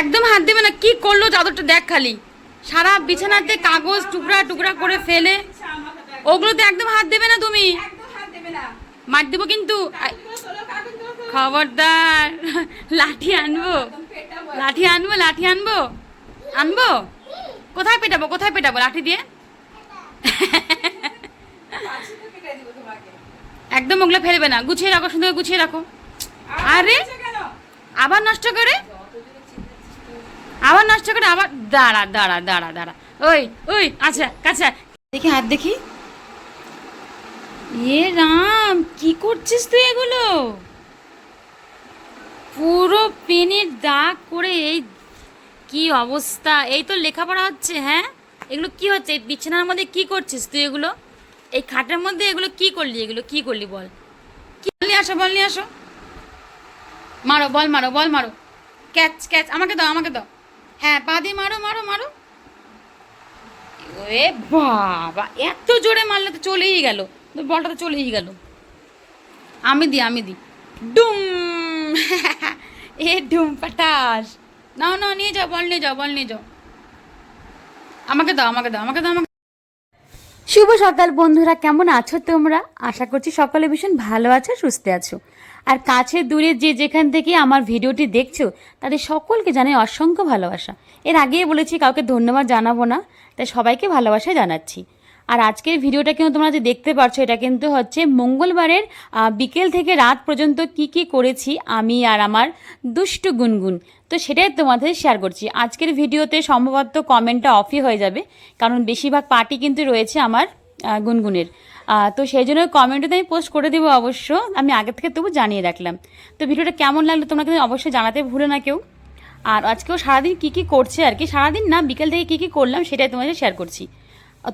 একদম হাত দেবে না কি করল চাদরটা দেখ খালি। সারা বিছানাতে কাগজ টুকরা টুকরা করে ফেলে। ওগুলোতে একদম হাত দেবে না তুমি। মার দেবো কিন্তু। খবরদার। লাঠি আনব। লাঠি আনব লাঠি আনব। আনব? কোথায় পেটাবো কোথায় পেটাবো? লাঠি দিয়ে। একদম ওগুলো ফেলবে না। গুছিয়ে রাখো সুন্দর গুছিয়ে রাখো। আরে? আবার নষ্ট করে? আবার নষ্ট করে, আবার দাঁড়া দাঁড়া দাঁড়া দাঁড়া। ওই ওই আচ্ছা আচ্ছা দেখি, হাত দেখি। এ রাম, কি করছিস তুই এগুলো? পুরো পেনের দাগ করে এই কি অবস্থা? এই তো লেখাপড়া হচ্ছে হ্যাঁ? এগুলো কি হচ্ছে? বিছানার মধ্যে কি করছিস তুই এগুলো? এই খাটের মধ্যে এগুলো কি করলি? এগুলো কি করলি বল? কি বল নিয়ে আসো বল নিয়ে আসো। মারো, বল মারো বল মারো। ক্যাচ ক্যাচ, আমাকে দাও আমাকে দাও। হ্যাঁ পা দিয়ে মারো মারো মারো। এ বাবা, এত জোরে মারলে তো চলেই গেল। বলটা তো চলেই গেল। আমি দিই আমি দিই ডুম। এ ডুম পাটাস নাও নাও, নিয়ে যাও, বল নিয়ে যাও, বল নিয়ে যাও। আমাকে দাও আমাকে দাও আমাকে দাও, আমাকে শুভ সকাল, বন্ধুরা। কেমন আছো তোমরা? আশা করছি সকালে ভীষণ ভালো আছো, সুস্থ আছো। আর কাছে দূরে যে যেখান থেকে আমার ভিডিওটি দেখছ, তাদের সকলকে জানাই অসংখ্য ভালোবাসা। এর আগেই বলেছি, কাউকে ধন্যবাদ জানাব না, তাই সবাইকে ভালোবাসা জানাচ্ছি। আর আজকের ভিডিওটা কিন্তু তোমরা যে দেখতে পারছ, এটা কিন্তু হচ্ছে মঙ্গলবারের বিকেল থেকে রাত পর্যন্ত কি কি করেছি আমি আর আমার দুষ্টু গুনগুন। তো সেটাই তোমাদের শেয়ার করছি। আজকের ভিডিওতে সম্ভবত কমেন্টটা অফই হয়ে যাবে, কারণ বেশিরভাগ পার্টি কিন্তু রয়েছে আমার গুনগুনের। তো সেই জন্য কমেন্টে আমি পোস্ট করে দেবো অবশ্য, আমি আগে থেকে তবু জানিয়ে রাখলাম। তো ভিডিওটা কেমন লাগল তোমরা কিন্তু অবশ্যই জানাতে ভুলো না কেউ। আর আজকেও সারাদিন কী কী করছে আর কি, সারাদিন না, বিকেল থেকে কী কী করলাম সেটাই তোমাদের শেয়ার করছি।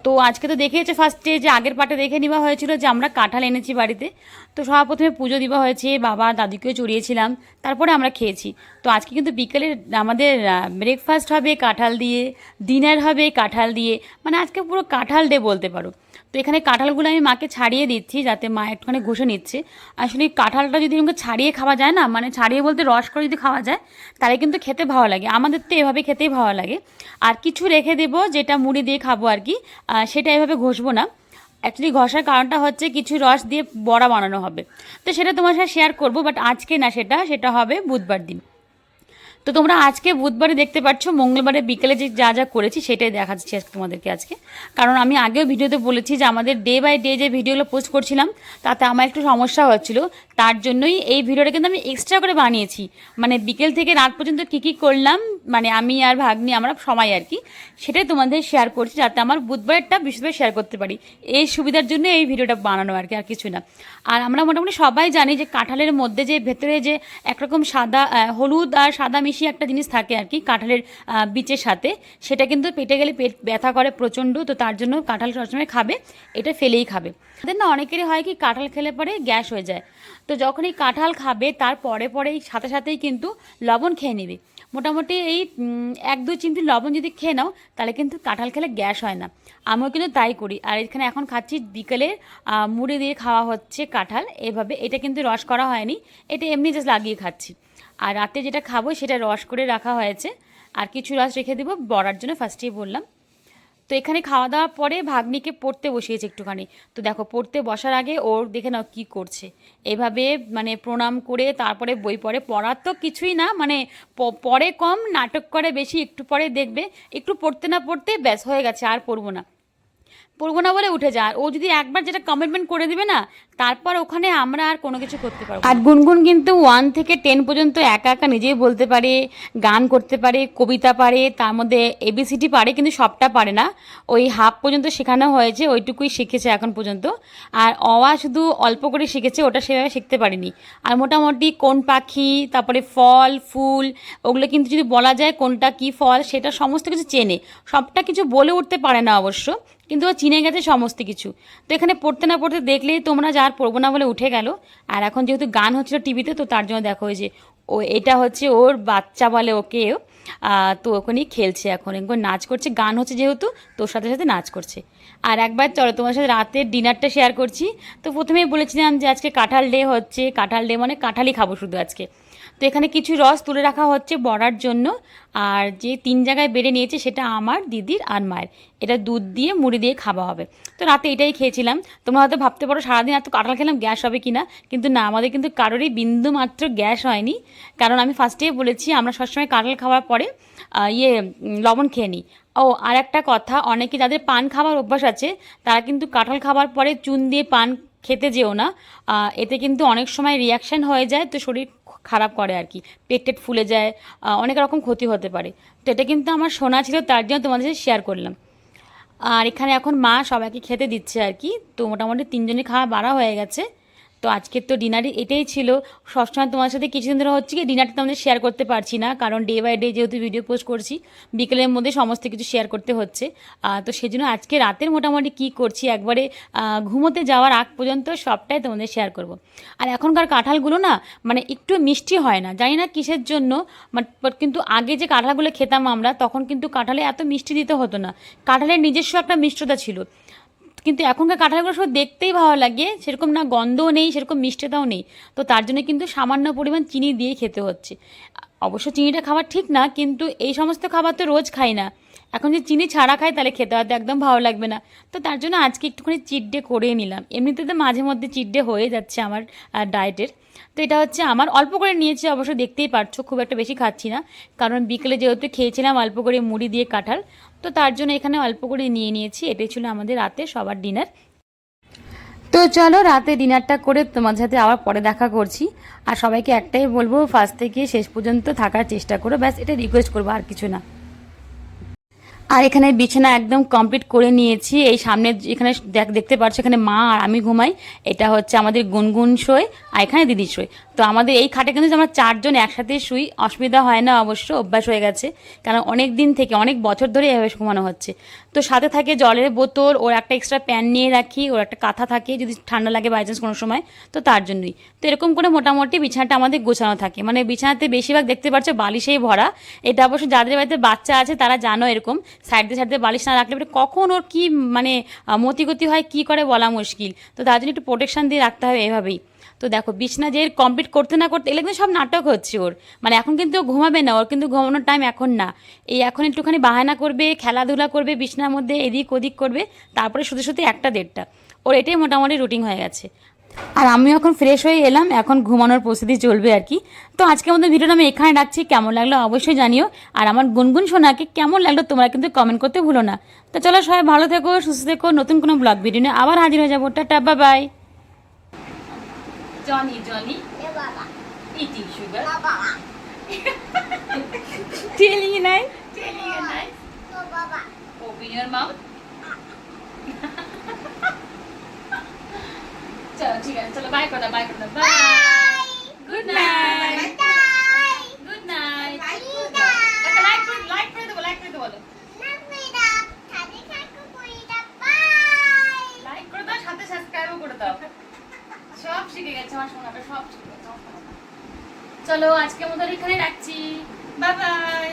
তো আজকে তো দেখেছে ফার্স্টে যে আগের পাটে দেখে নেওয়া হয়েছিল যে আমরা কাঁঠাল এনেছি বাড়িতে। তো সবার প্রথমে পুজো দেওয়া হয়েছে, বাবা দাদুকেও চড়িয়েছিলাম, তারপরে আমরা খেয়েছি। তো আজকে কিন্তু বিকেলে আমাদের ব্রেকফাস্ট হবে কাঁঠাল দিয়ে ডিনার হবে কাঁঠাল দিয়ে। মানে আজকে পুরো কাঁঠাল ডে বলতে পারো। তো এখানে কাঁঠালগুলো আমি মাকে ছাড়িয়ে দিচ্ছি, যাতে মা একটুখানি ঘষে নিচ্ছে। আসলে কাঁঠালটা যদি আমাকে ছাড়িয়ে খাওয়া যায় না মানে ছাড়িয়ে বলতে রস করে যদি খাওয়া যায়, তাহলে কিন্তু খেতে ভালো লাগে। আমাদের তো এভাবে খেতেই ভালো লাগে। আর কিছু রেখে দেবো, যেটা মুড়ি দিয়ে খাব আর কি। সেটা এভাবে ঘষবো না। অ্যাকচুয়ালি ঘষার কারণটা হচ্ছে কিছু রস দিয়ে বড়া বানানো হবে। তো সেটা তোমার সাথে শেয়ার করব বাট আজকে না সেটা সেটা হবে বুধবার দিন। তো তোমরা আজকে বুধবারে দেখতে পাচ্ছ, মঙ্গলবারে বিকেলে যে যা যা করেছি সেটাই দেখাচ্ছি আজকে তোমাদেরকে আজকে। কারণ আমি আগেও ভিডিওতে বলেছি যে আমাদের ডে বাই ডে যে ভিডিওগুলো পোস্ট করছিলাম, তাতে আমার একটু সমস্যা হচ্ছিল। তার জন্যই এই ভিডিওটা কিন্তু আমি এক্সট্রা করে বানিয়েছি। মানে বিকেল থেকে রাত পর্যন্ত কী কী করলাম মানে আমি আর ভাগ্নি, আমরা সময় আর কি, সেটাই তোমাদের শেয়ার করছি যাতে আমার বুধবারেরটা বিশেষভাবে শেয়ার করতে পারি। এই সুবিধার জন্য এই ভিডিওটা বানানো আর কি, আর কিছু না। আর আমরা মোটামুটি সবাই জানি যে কাঁঠালের মধ্যে যে ভেতরে যে একরকম সাদা হলুদ আর সাদা মিশিয়ে একটা জিনিস থাকে আর কি কাঁঠালের বীজের সাথে। সেটা কিন্তু পেটে গেলে পেট ব্যথা করে প্রচণ্ড, তো তার জন্য কাঁঠাল সবসময় খাবে, এটা ফেলেই খাবে। তাদের না অনেকেরই হয় কি কাঁঠাল খেলে পরে গ্যাস হয়ে যায়। তো যখন এই কাঁঠাল খাবে, তার পরে পরেই, সাথে সাথেই কিন্তু লবণ খেয়ে নেবে। মোটামুটি এই এক দুই চিমটি লবণ যদি খেয়ে নাও, তাহলে কিন্তু কাঁঠাল খেলে গ্যাস হয় না। আমিও কিন্তু তাই করি। আর এখানে এখন খাচ্ছি বিকেলে মুড়ি দিয়ে খাওয়া হচ্ছে কাঁঠাল। এভাবে এটা কিন্তু রস করা হয়নি। এটা এমনি জাস্ট লাগিয়ে খাচ্ছি। আর রাতে যেটা খাব সেটা রস করে রাখা হয়েছে। আর কিছু রস রেখে দেবো, বড়ার জন্য ফার্স্টেই বললাম। তো এখানে খাওয়া দাওয়ার পরে ভাগ্নিকে পড়তে বসিয়েছে একটুখানি। তো দেখো, পড়তে বসার আগে ওর দেখে নাও কী করছে। এভাবে মানে প্রণাম করে তারপরে বই পড়ে। পড়ার তো কিছুই না মানে প- পড়ে কম, নাটক করে বেশি, একটু পরে দেখবে। একটু পড়তে না পড়তে ব্যাস হয়ে গেছে, আর পড়ব না। পড়ব না বলে উঠে যায়। ও যদি একবার যেটা কমিটমেন্ট করে দিবে না, তারপর ওখানে আমরা আর কোনো কিছু করতে পারব আর গুনগুন কিন্তু ওয়ান থেকে টেন পর্যন্ত একা একা নিজেই বলতে পারে, গান করতে পারে, কবিতা পারে, তার মধ্যে এবিসিটি পারে, কিন্তু সবটা পারে না। ওই হাফ পর্যন্ত শেখানো হয়েছে, ওইটুকুই শিখেছে এখন পর্যন্ত। আর অওয়া শুধু অল্প করে শিখেছে, ওটা সেভাবে শিখতে পারিনি। আর মোটামুটি কোন পাখি, তারপরে ফল, ফুল, ওগুলো কিন্তু যদি বলা যায় কোনটা কি ফল, সেটা সমস্ত কিছু চেনে। সবটা কিছু বলে উঠতে পারে না অবশ্য। কিন্তু ও চিনে গেছে সমস্ত কিছু। তো এখানে পড়তে না পড়তে দেখলেই তোমরা যার পড়ব না বলে উঠে গেল। আর এখন যেহেতু গান হচ্ছিল টিভিতে, তো তার জন্য দেখো যে, ও এটা হচ্ছে ওর বাচ্চা বলে ওকে তো ওখানেই খেলছে এখন। এখন নাচ করছে। গান হচ্ছে যেহেতু, তোর সাথে সাথে নাচ করছে। আর একবার চলো তোমার সাথে রাতের ডিনারটা শেয়ার করছি। তো প্রথমেই বলেছিলাম যে আজকে কাঁঠাল ডে হচ্ছে। কাঁঠাল ডে মানে কাঁঠালই খাব শুধু আজকে। তো এখানে কিছু রস তুলে রাখা হচ্ছে বড়ার জন্য। আর যে তিন জায়গায় বেড়ে নিয়েছে সেটা আমার, দিদির আর মায়ের। এটা দুধ দিয়ে, মুড়ি দিয়ে খাওয়া হবে। তো রাতে এটাই খেয়েছিলাম। তোমরা হয়তো ভাবতে পারো, সারাদিন এত কাঁঠাল খেলাম, গ্যাস হবে কি না কিন্তু না, আমাদের কিন্তু কারোরই বিন্দু মাত্র গ্যাস হয়নি। কারণ আমি ফার্স্টেই বলেছি, আমরা সবসময় কাঁঠাল খাওয়ার পরে ইয়ে লবণ খেয়ে নিই। ও, আর একটা কথা, অনেকে যাদের পান খাওয়ার অভ্যাস আছে, তারা কিন্তু কাঁঠাল খাবার পরে চুন দিয়ে পান খেতে যেও না। এতে কিন্তু অনেক সময় রিয়াকশান হয়ে যায়, তো শরীর খারাপ করে আর কি। পেট টেট ফুলে যায় অনেক রকম ক্ষতি হতে পারে। তো এটা কিন্তু আমার শোনা ছিল, তার জন্য তোমাদের সাথে শেয়ার করলাম। আর এখানে এখন মা সবাইকে খেতে দিচ্ছে আর কি। তো মোটামুটি তিনজনের খাওয়া বাড়া হয়ে গেছে। তো আজকের তো ডিনারে এটাই ছিল। সবসময় তোমার সাথে কিছুদিন ধরে হচ্ছে কি ডিনারটা তোমাদের শেয়ার করতে পারছি না, কারণ ডে বাই ডে যেহেতু ভিডিও পোস্ট করছি, বিকেলের মধ্যে সমস্ত কিছু শেয়ার করতে হচ্ছে। তো সেজন্য আজকে রাতের মোটামুটি কি করছি, একবারে ঘুমোতে যাওয়ার আগ পর্যন্ত সবটাই তোমাদের শেয়ার করব। আর এখনকার কাঁঠালগুলো না মানে একটু মিষ্টি হয় না, জানি না কিসের জন্য কিন্তু আগে যে কাঁঠালগুলো খেতাম আমরা, তখন কিন্তু কাঁঠালে এত মিষ্টি দিতে হতো না। কাঁঠালের নিজস্ব একটা মিষ্টতা ছিল। কিন্তু এখনকার কাঁঠালগুলো সব দেখতেই ভালো লাগে। সেরকম না, গন্ধও নেই, সেরকম মিষ্টিটাও নেই। তো তার জন্য কিন্তু সামান্য পরিমাণ চিনি দিয়ে খেতে হচ্ছে। অবশ্য চিনিটা খাবার ঠিক না, কিন্তু এই সমস্ত খাবার তো রোজ খাই না। এখন যে চিনি ছাড়া খাই তাহলে খেতে হয়তো একদম ভালো লাগবে না। তো তার জন্য আজকে একটুখানি চিট ডে করে নিলাম। এমনিতে তো মাঝে মধ্যে চিট ডে হয়ে যাচ্ছে আমার ডায়েটের। তো এটা হচ্ছে আমার, অল্প করে নিয়েছি, অবশ্য দেখতেই পারছ, খুব একটা বেশি খাচ্ছি না। কারণ বিকেলে যেহেতু খেয়েছিলাম অল্প করে মুড়ি দিয়ে কাঁঠাল, তো তার জন্য এখানে অল্প করে নিয়ে নিয়েছি। এটাই ছিল আমাদের রাতে সবার ডিনার। তো চলো রাতে ডিনারটা করে তোমাদের সাথে আবার পরে দেখা করছি। আর সবাইকে একটাই বলব, ফার্স্ট থেকে শেষ পর্যন্ত থাকার চেষ্টা করো। ব্যাস, এটা রিকোয়েস্ট করব আর কিছু না। আর এখানে বিছানা একদম কমপ্লিট করে নিয়েছি। এই সামনে এখানে দেখ- দেখতে পাচ্ছ এখানে মা আর আমি ঘুমাই। এটা হচ্ছে আমাদের গুনগুন শোয় আর এখানে দিদি শোয়। তো আমাদের এই খাটে কিন্তু আমরা চারজন একসাথে শুই। অসুবিধা হয় না অবশ্য, অভ্যাস হয়ে গেছে। কারণ অনেক দিন থেকে, অনেক বছর ধরে এভাবে ঘুমানো হচ্ছে। তো সাথে থাকে জলের বোতল, ওর একটা এক্সট্রা প্যান নিয়ে রাখি, ওর একটা কাঁথা থাকে, যদি ঠান্ডা লাগে বাই চান্স কোনো সময়, তো তার জন্যই। তো এরকম করে মোটামুটি বিছানাটা আমাদের গোছানো থাকে। মানে বিছানাতে বেশিরভাগ দেখতে পাচ্ছ বালিশেই ভরা। এটা অবশ্য যাদের বাড়িতে বাচ্চা আছে তারা জানো এরকম। সাইড সাইড বালিশ না রাখলে কখন ওর কী মানে মতিগতি হয়, কি করে বলা মুশকিল? তো তার জন্য একটু প্রোটেকশন দিয়ে রাখতে হবে এভাবেই। তো দেখো, বিছনা যে কমপ্লিট করতে না করতে, এগুলো সব নাটক হচ্ছে ওর। মানে এখন কিন্তু ঘুমাবে না, ওর কিন্তু ঘুমানোর টাইম এখন না। এই এখন একটুখানি বাহানা করবে, খেলাধুলা করবে, বিছনার মধ্যে এদিক ওদিক করবে, তারপরে শুধু শুধু একটা দেড়টা। ওর এটাই মোটামুটি রুটিন হয়ে গেছে। আর আমিও এখন ফ্রেশ হয়ে এলাম এখন ঘুমানোর প্রস্তুতি চলবে আর কি। তো আজকের মধ্যে ভিডিওটা আমি এখানে রাখছি কেমন লাগল অবশ্যই জানিও। আর আমার গুনগুন শোনাকে কেমন লাগল তোমরা কিন্তু কমেন্ট করতে ভুলো না। তো চলো সবাই ভালো থেকো সুস্থ থেকো নতুন কোনো ব্লগ ভিডিও নিয়ে আবার হাজির হয়ে যাব। Tata bye bye Johnny Johnny eating sugar telling নাই টেলিং নাই ওপেন ইওর মাউথ চলো ঠিক আছে চলো বাই করে বাই করে bye good night good night like করে লাইক করে দেবো লাইক করে দেবো বলো। লাইক করে দাও সাথে সাবস্ক্রাইবও করে দাও। সব শিখে গেছে আমার সোনাটা সব শিখে গেছে চলো আজকের মতো এখানে রাখছি। Bye bye